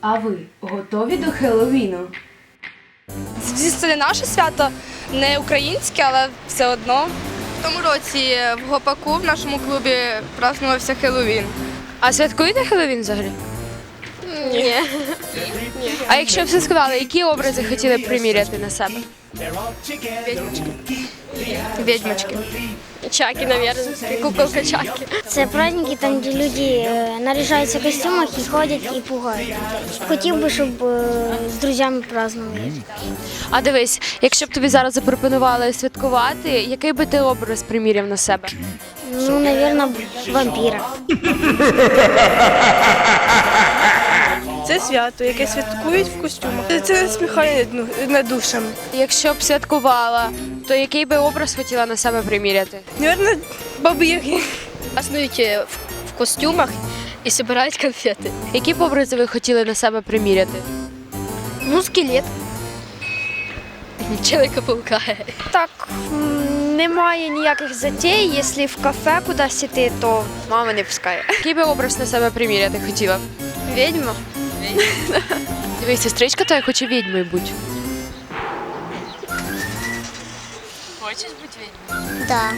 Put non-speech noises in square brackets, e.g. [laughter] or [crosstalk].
А ви готові до Хеллоуіну? Звісно, це не наше свято, не українське, але все одно. В тому році в Гопаку в нашому клубі празднувався Хеллоуін. А святкуєте Хеллоуін взагалі? Ні. А якщо б все сказали, які образи хотіли б приміряти на себе? Відьмочки. Чаки, мабуть. Куколка Чаки. Це праздники, там, де люди е, наряжаються в костюмах і ходять і пугають людей. Хотів би, щоб е, з друзями празднували. А дивись, якщо б тобі зараз запропонували святкувати, який би ти образ приміряв на себе? Ну, мабуть, вампіра. [laughs] Свято, яке святкують в костюмах. Це насміхання над- над душами. Якщо б святкувала, то який би образ хотіла на себе приміряти? Навірно, баби Яги. Празднують в, в костюмах і збирають конфети. Які б образи ви хотіли на себе приміряти? Ну, скелет. Человека-паука. Так, немає ніяких затей. Якщо в кафе кудись іти, то мама не пускає. Який би образ на себе приміряти хотіла? Відьма. Дивись, сестричка твоя хоче відьмою бути. Хочеш бути відьмою? Да.